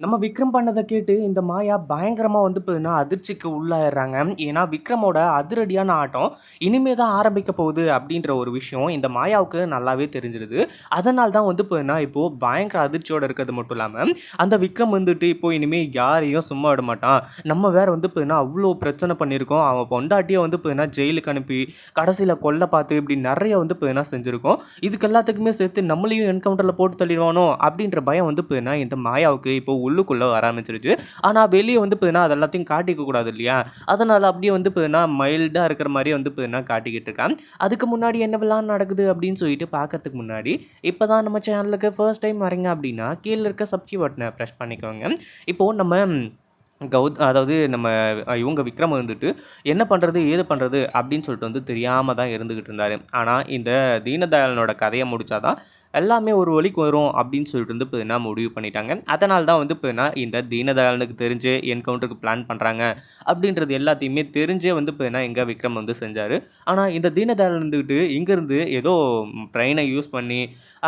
நம்ம விக்ரம் பண்ணதை கேட்டு இந்த மாயா பயங்கரமாக வந்து பார்த்தீங்கன்னா, அதிர்ச்சிக்கு உள்ளாயிடுறாங்க ஏன்னா, விக்ரமோட அதிரடியான ஆட்டம் இனிமே தான் ஆரம்பிக்க போகுது அப்படின்ற ஒரு விஷயம் இந்த மாயாவுக்கு நல்லாவே தெரிஞ்சிருது. அதனால தான் வந்து பார்த்தீங்கன்னா, இப்போது பயங்கர அதிர்ச்சியோடு இருக்கிறது மட்டும் இல்லாமல் அந்த விக்ரம் வந்துட்டு இப்போ இனிமேல் யாரையும் சும்மா விட மாட்டான். நம்ம வேறு வந்து பார்த்தீங்கன்னா, அவ்வளோ பிரச்சனை பண்ணியிருக்கோம். அவன் பொண்டாட்டியை வந்து பார்த்தீங்கன்னா, ஜெயிலுக்கு அனுப்பி, கடைசியில் கொல்ல பார்த்து இப்படி நிறைய வந்து பார்த்தீங்கன்னா செஞ்சுருக்கோம் இதுக்கு எல்லாத்துக்குமே சேர்த்து நம்மளையும் என்கவுண்டரில் போட்டு தள்ளிடுவானோ அப்படின்ற பயம் வந்து பார்த்தீங்கன்னா, இந்த மாயாவுக்கு இப்போ உள்ளுக்குள்ளே வர ஆரம்பிச்சிருச்சு ஆனால் வெளியே வந்து பார்த்தீங்கன்னா, அது எல்லாத்தையும் காட்டிக்க கூடாது இல்லையா? அதனால் அப்படியே வந்து பார்த்தீங்கன்னா, மைல்டாக இருக்கிற மாதிரி வந்து பார்த்தீங்கன்னா காட்டிக்கிட்டு இருக்கான் அதுக்கு முன்னாடி என்னவெல்லாம் நடக்குது அப்படின்னு சொல்லிட்டு பார்க்கறதுக்கு முன்னாடி, இப்போ தான் நம்ம சேனலுக்கு ஃபர்ஸ்ட் டைம் வரீங்க அப்படின்னா, கீழே இருக்க சப்ஸ்கிரைப் பட்டனை ப்ரெஸ் பண்ணிக்கோங்க. இப்போது நம்ம கௌத் அதாவது நம்ம இவங்க விக்ரம் வந்துட்டு என்ன பண்ணுறது ஏது பண்ணுறது அப்படின்னு சொல்லிட்டு வந்து தெரியாமல் தான் இருந்துக்கிட்டு இருந்தார். ஆனால் இந்த தீனதயாளனோட கதையை முடித்தாதான் எல்லாமே ஒரு வழிக்கு வரும் அப்படின்னு சொல்லிட்டு வந்து இப்போ என்ன முடிவு பண்ணிட்டாங்க. அதனால தான் வந்து இப்போ என்ன இந்த தீனதயாளனுக்கு தெரிஞ்சே என்கவுண்டருக்கு பிளான் பண்ணுறாங்க அப்படின்றது எல்லாத்தையுமே தெரிஞ்சே வந்து இப்போ என்ன எங்கள் விக்ரம் வந்து செஞ்சார். ஆனால் இந்த தீனதயாளன் இருந்துக்கிட்டு இங்கேருந்து ஏதோ ட்ரெயினை யூஸ் பண்ணி,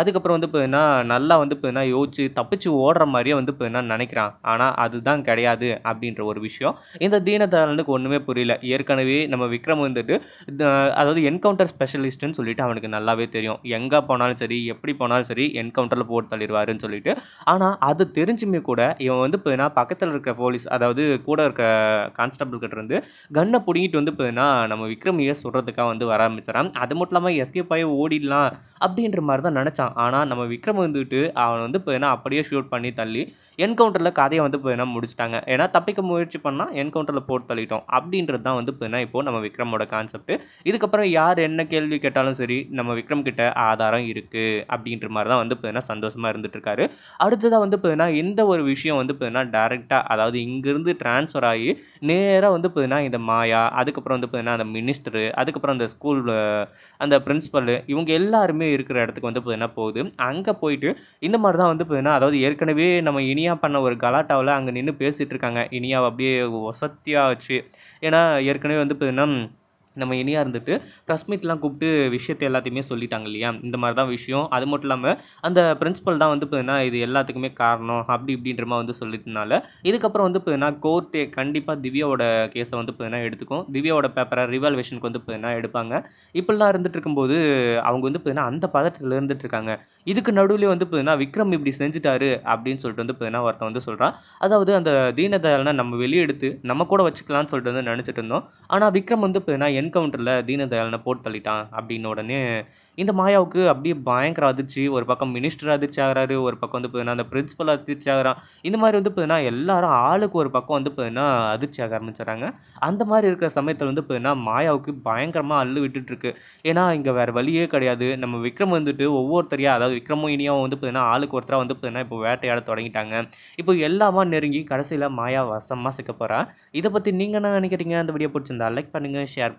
அதுக்கப்புறம் வந்து இப்போ என்ன நல்லா வந்து இப்போ என்ன யோசிச்சு தப்பிச்சு ஓடுற மாதிரியே வந்து இப்போ என்ன நினைக்கிறான். ஆனால் அதுதான் கிடையாது. அப்படின்ற ஒரு விஷயம் இந்த தீனதயாளனுக்கு ஒன்றுமே புரியல. ஏற்கனவே நம்ம விக்ரம் வந்துட்டு அதாவது என்கவுண்டர் ஸ்பெஷலிஸ்ட்டுன்னு சொல்லிட்டு அவனுக்கு நல்லாவே தெரியும். எங்கே போனாலும் சரி, எப்படி போனாலும் சரி என்கவுண்டரில் போட்டு தள்ளிடுவாருன்னு சொல்லிட்டு. ஆனால் அது தெரிஞ்சுமே கூட இவன் வந்து பார்த்தீங்கன்னா, பக்கத்தில் இருக்க போலீஸ் அதாவது கூட இருக்க கான்ஸ்டபிள் கிட்ட இருந்து கண்ணை பிடிங்கிட்டு வந்து பார்த்தீங்கன்னா, நம்ம விக்ரமியை சொல்கிறதுக்காக வந்து வர ஆரம்பிச்சிடான் அது மட்டும் இல்லாமல் எஸ்கேப் ஆகி ஓடிடலாம் அப்படின்ற மாதிரி தான் நினச்சான் ஆனால் நம்ம விக்ரம் வந்துட்டு அவன் வந்து பார்த்தீங்கன்னா, அப்படியே ஷூட் பண்ணி தள்ளி என்கவுண்டரில் கதையை வந்து பார்த்தீங்கன்னா முடிச்சிட்டாங்க ஏன்னா, தப்பிக்க முயற்சி பண்ணால் என்கவுண்டரில் போட்டு தள்ளிட்டோம். அப்படின்றது தான் வந்து பார்த்தீங்கன்னா, இப்போ நம்ம விக்ரமோட கான்செப்ட். இதுக்கப்புறம் யார் என்ன கேள்வி கேட்டாலும் சரி, நம்ம விக்ரம் கிட்ட ஆதாரம் இருக்குது அப்படின்ற மாதிரி தான் வந்து பார்த்தீங்கன்னா, சந்தோஷமாக இருந்துட்டு இருக்காரு. வந்து பார்த்தீங்கன்னா, இந்த ஒரு விஷயம் வந்து பார்த்தீங்கன்னா, டேரெக்டாக அதாவது இங்கேருந்து ட்ரான்ஸ்ஃபர் ஆகி நேராக வந்து பார்த்தீங்கன்னா, இந்த மாயா, அதுக்கப்புறம் வந்து பார்த்தீங்கன்னா, அந்த மினிஸ்டரு, அதுக்கப்புறம் அந்த ஸ்கூல் அந்த பிரின்ஸிபல் இவங்க எல்லாருமே இருக்கிற இடத்துக்கு வந்து பார்த்தீங்கன்னா போகுது. அங்கே போயிட்டு இந்த மாதிரி தான் வந்து பார்த்தீங்கன்னா, அதாவது ஏற்கனவே நம்ம இனியா பண்ண ஒரு கலாட்டாவில் அங்கே நின்று பேசிகிட்டு இருக்காங்க. இனியாவ அப்படியே வசத்தியாக வச்சு. ஏன்னா, ஏற்கனவே வந்து பார்த்தீங்கன்னா, நம்ம இனியா இருந்துட்டு ப்ரெஸ் மீட்லாம் கூப்பிட்டு விஷயத்தை எல்லாத்தையுமே சொல்லிட்டாங்க இல்லையா? இந்த மாதிரி தான் விஷயம். அது மட்டும் இல்லாமல் அந்த பிரின்சிபல் தான் வந்து பார்த்தீங்கன்னா, இது எல்லாத்துக்குமே காரணம் அப்படி இப்படின்ற மாதிரி வந்து சொல்லிட்டனால, இதுக்கப்புறம் வந்து பார்த்தீங்கன்னா, கோர்ட்டே கண்டிப்பாக திவ்யாவோட கேஸை வந்து பார்த்தீங்கன்னா எடுத்துக்கும். திவ்யாவோட பேப்பரை ரிவால்வேஷனுக்கு வந்து பார்த்தீங்கன்னா எடுப்பாங்க. இப்படிலாம் இருந்துட்டு இருக்கும்போது, அவங்க வந்து பார்த்தீங்கன்னா, அந்த பதத்தில் இருந்துட்டு இருக்காங்க. இதுக்கு நடுவில் வந்து பார்த்தீங்கன்னா, விக்ரம் இப்படி செஞ்சுட்டாரு அப்படின்னு சொல்லிட்டு வந்து பார்த்தீங்கன்னா, ஒருத்தன் வந்து சொல்கிறான் அதாவது அந்த தீனதயாளன நம்ம வெளியே எடுத்து நம்ம கூட வச்சுக்கலாம்னு சொல்லிட்டு வந்து நினச்சிட்டு இருந்தோம். ஆனால் விக்ரம் வந்து பார்த்தீங்கன்னா, என்கவுண்டரில் தீனதயாளனை போட்டு தள்ளிட்டான் அப்படின்ன உடனே, இந்த மாயாவுக்கு அப்படியே பயங்கர அதிர்ச்சி. ஒரு பக்கம் மினிஸ்டர் அதிர்ச்சி ஆகிறாரு ஒரு பக்கம் வந்து பார்த்தீங்கன்னா, அந்த பிரின்சிபல் அதிர்ச்சி ஆகிறான் இந்த மாதிரி வந்து பார்த்தீங்கன்னா, எல்லாரும் ஆளுக்கு ஒரு பக்கம் வந்து பார்த்தீங்கன்னா, அதிர்ச்சி ஆக ஆரம்பிச்சுடுறாங்க. அந்த மாதிரி இருக்கிற சமயத்தில் வந்து பார்த்தீங்கன்னா, மாயாவுக்கு பயங்கரமாக அள்ளு விட்டுட்டுருக்கு ஏன்னா, இங்கே வேறு வழியே கிடையாது. நம்ம விக்ரம் வந்துட்டு ஒவ்வொருத்தரையாக அதாவது விக்ரமும், இனியாவும் வந்து பார்த்தீங்கன்னா, ஆளுக்கு ஒருத்தராக வந்து பார்த்தீங்கன்னா, இப்போ வேட்டையாட தொடங்கிட்டாங்க. இப்போ எல்லாமா நெருங்கி கடைசியில் மாயா வசமாக சிக்க போகிறா இதை பற்றி நீங்கள் என்ன நினைக்கிறீங்க அந்த வீடியோ பிடிச்சிருந்தா லைக் பண்ணுங்க, ஷேர்